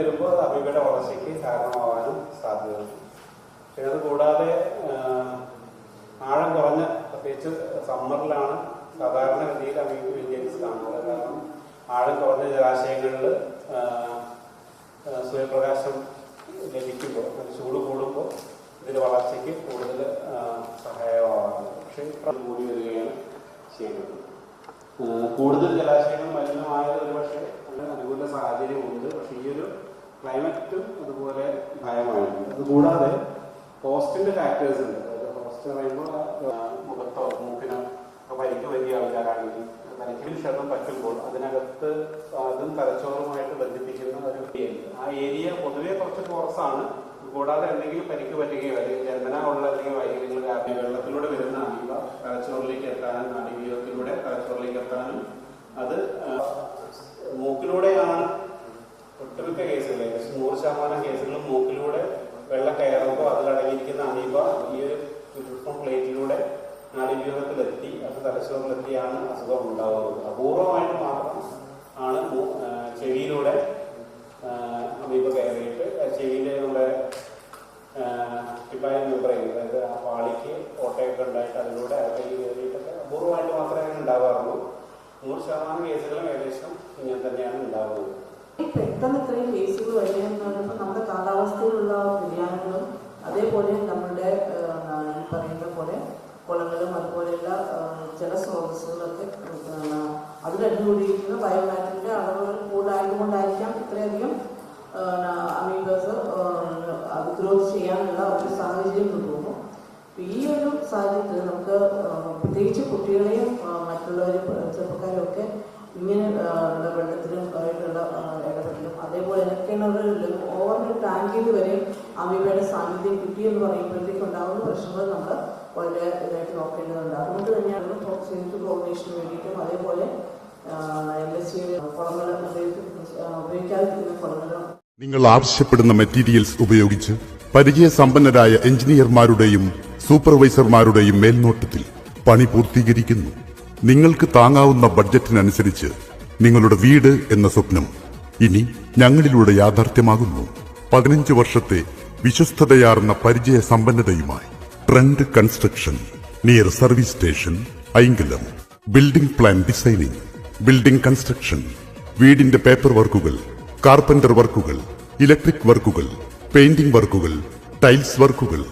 വരുമ്പോൾ അത് അവയുടെ വളർച്ചയ്ക്ക് കാരണമാവാനും സാധ്യതയുണ്ട്. പിന്നെ അത് കൂടാതെ ആഴം കുറഞ്ഞ പ്രത്യേകിച്ച് സമ്മറിലാണ് സാധാരണഗതിയിൽ അമീബ് വില്യൻസ് കാണുന്നത്. കാരണം ആഴം കുറഞ്ഞ ജലാശയങ്ങളിൽ സൂര്യപ്രകാശം ലഭിക്കുമ്പോൾ അത് ചൂട് കൂടുമ്പോൾ ഇതിന്റെ വളർച്ചയ്ക്ക് കൂടുതൽ സഹായമാകുന്നത് പക്ഷേ ഇപ്പം കൂടി വരികയാണ് ചെയ്യുന്നത്. കൂടുതൽ ജലാശയങ്ങൾ മലിനമായത് ഒരു പക്ഷേ അനുകൂല സാഹചര്യമുണ്ട്. പക്ഷേ ഈ ഒരു ക്ലൈമറ്റും അതുപോലെ ഭയമാണ്. അതുകൂടാതെ ഹോസ്റ്റിന്റെ ഫാക്ടേഴ്സ് ഉണ്ട്. അതായത് ഹോസ്റ്റ് പറയുമ്പോൾ മുഖത്തോ മൂക്കിനോ പരിക്ക് വലിയ ആൾക്കാരാണെങ്കിൽ തലയ്ക്കിൽ ക്ഷതം പറ്റുമ്പോൾ അതിനകത്ത് അതും തലച്ചോറുമായിട്ട് ബന്ധിപ്പിക്കുന്ന ഒരു ഏരിയ ആ ഏരിയ പൊതുവെ കുറച്ച് കോർസാണ് കൂടാതെ എന്തെങ്കിലും പരിക്ക് പറ്റുകയോ അല്ലെങ്കിൽ ജന്മന ഉള്ള അല്ലെങ്കിൽ വൈകല്യങ്ങൾ കാരണം വെള്ളത്തിലൂടെ വരുന്ന അമീബ തലച്ചോറിലേക്ക് എത്താനും നാടിവീരത്തിലൂടെ തലച്ചോറിലേക്ക് എത്താനും അത് ആ, മൂക്കിലൂടെയാണ് ഒട്ടുമിക്ക കേസുകൾ ഏകദേശം നൂറ് ശതമാനം കേസുകളും മൂക്കിലൂടെ വെള്ളം കയറുമ്പോൾ അതിലടങ്ങിയിരിക്കുന്ന അമീബ ഈ ഒരു ചുരുക്കം പ്ലേറ്റിലൂടെ തലച്ചോറിലെത്തിയാണ് അസുഖം ഉണ്ടാവുന്നത്. അപൂർവമായിട്ട് മാത്രം ആണ് ചെവിയിലൂടെ അമീബ കയറിയിട്ട് ചെവിയിലെ നമ്മുടെ ടിപ്പായ മെമ്പറൈൻ അതായത് ആ പാളിക്ക് ഓട്ടയൊക്കെ ഉണ്ടായിട്ട് അതിലൂടെ അകത്തേക്ക് കയറിയിട്ടൊക്കെ അപൂർവമായിട്ട് മാത്രമേ അങ്ങനെ ഉണ്ടാവാറുള്ളൂ. നൂറ് ശതമാനം കേസുകളും ഏകദേശം ഇങ്ങനെ തന്നെയാണ് ഉണ്ടാവുന്നത്. പെട്ടെന്ന് ഇത്രയും കേസുകൾ വരികയെന്ന് പറയുമ്പോൾ നമ്മുടെ കാലാവസ്ഥയിലുള്ള വ്യതിയാനങ്ങളും അതേപോലെ നമ്മുടെ ആ, ഈ പറയുന്ന പോലെ കുളങ്ങളും അതുപോലെയുള്ള ആ, ജലസ്രോതസ്സുകളൊക്കെ അത് കണ്ടുപിടിക്കുന്ന ബയോമാറ്റിന്റെ അളവുകൾ കൂടുതലായതുകൊണ്ടായിരിക്കാം ഇത്രയധികം അമീബസ് അത് ഗ്രോത്ത് ചെയ്യാനുള്ള ഒരു സാഹചര്യം തോന്നുന്നു ഈ ഒരു സാഹചര്യത്തിൽ നമുക്ക് പ്രത്യേകിച്ച് കുട്ടികളെയും മറ്റുള്ളവരും ചെറുപ്പക്കാരും ഒക്കെ ഇങ്ങനെ ഉള്ള വെള്ളത്തിലും ആയിട്ടുള്ള ഇടപെടലും അതേപോലെ കിണറുകളിലും ഓവർ ടാങ്കിൽ വരെ അമീബയുടെ സാന്നിധ്യം കിട്ടിയെന്ന് പറയുമ്പോഴത്തേക്കുണ്ടാകുന്ന പ്രശ്നങ്ങൾ നമ്മൾ നോക്കേണ്ടതുണ്ട് അതുകൊണ്ട് തന്നെയാണ് സേഫ്റ്റി കോർഡിനേഷന് വേണ്ടിയിട്ടും അതേപോലെ നിങ്ങൾ ആവശ്യപ്പെടുന്ന മെറ്റീരിയൽസ് ഉപയോഗിച്ച് പരിചയസമ്പന്നരായ എഞ്ചിനീയർമാരുടെയും സൂപ്പർവൈസർമാരുടെയും മേൽനോട്ടത്തിൽ പണി പൂർത്തീകരിക്കുന്നു. നിങ്ങൾക്ക് താങ്ങാവുന്ന ബഡ്ജറ്റിനനുസരിച്ച് നിങ്ങളുടെ വീട് എന്ന സ്വപ്നം ഇനി ഞങ്ങളിലൂടെ യാഥാർത്ഥ്യമാകുന്നു. പതിനഞ്ച് വർഷത്തെ വിശ്വസ്തതയാർന്ന പരിചയ സമ്പന്നതയുമായി trend construction. Near service station Ainkalam building plan designing building construction വീടിന്റെ പേപ്പർ വർക്കുകൾ കാർപ്പന്റർ വർക്കുകൾ ഇലക്ട്രിക് വർക്കുകൾ പെയിന്റിംഗ് വർക്കുകൾ ടൈൽസ് വർക്കുകൾ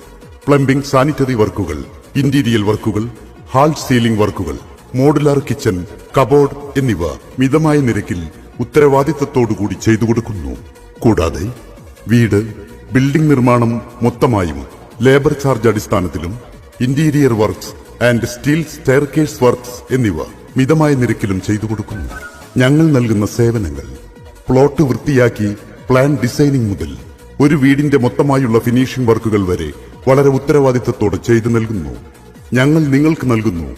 പ്ലംബിംഗ് സാനിറ്ററി വർക്കുകൾ ഇന്റീരിയൽ വർക്കുകൾ ഹാൾ സീലിംഗ് വർക്കുകൾ മോഡുലാർ കിച്ചൺ കബോർഡ് എന്നിവ മിതമായ നിരക്കിൽ ഉത്തരവാദിത്തത്തോടുകൂടി ചെയ്തു കൊടുക്കുന്നു. കൂടാതെ വീട് ബിൽഡിംഗ് നിർമ്മാണം മൊത്തമായും ലേബർ ചാർജ് അടിസ്ഥാനത്തിലും interior works and steel staircase works എന്നിവ മിതമായ നിരക്കിലും ചെയ്തു കൊടുക്കുന്നു. ഞങ്ങൾ നൽകുന്ന സേവനങ്ങൾ പ്ലോട്ട് വൃത്തിയാക്കി പ്ലാൻ ഡിസൈനിംഗ് മുതൽ ഒരു വീടിന്റെ മൊത്തമായുള്ള ഫിനിഷിംഗ് വർക്കുകൾ വരെ വളരെ ഉത്തരവാദിത്തത്തോടെ ചെയ്തു നൽകുന്നു. ഞങ്ങൾ നിങ്ങൾക്ക് നൽകുന്നു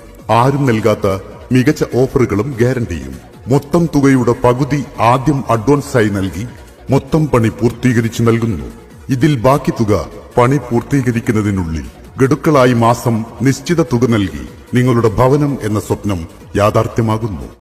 ആരും നൽകാത്ത മികച്ച ഓഫറുകളും ഗ്യാരണ്ടിയും മൊത്തം തുകയുടെ പകുതി ആദ്യം അഡ്വാൻസായി നൽകി മൊത്തം പണി പൂർത്തീകരിച്ചു നൽകുന്നു. ഇതിൽ ബാക്കി തുക പണി പൂർത്തീകരിക്കുന്നതിനുള്ളിൽ ഗഡുക്കളായി മാസം നിശ്ചിത തുക നൽകി നിങ്ങളുടെ ഭവനം എന്ന സ്വപ്നം യാഥാർത്ഥ്യമാകുന്നു.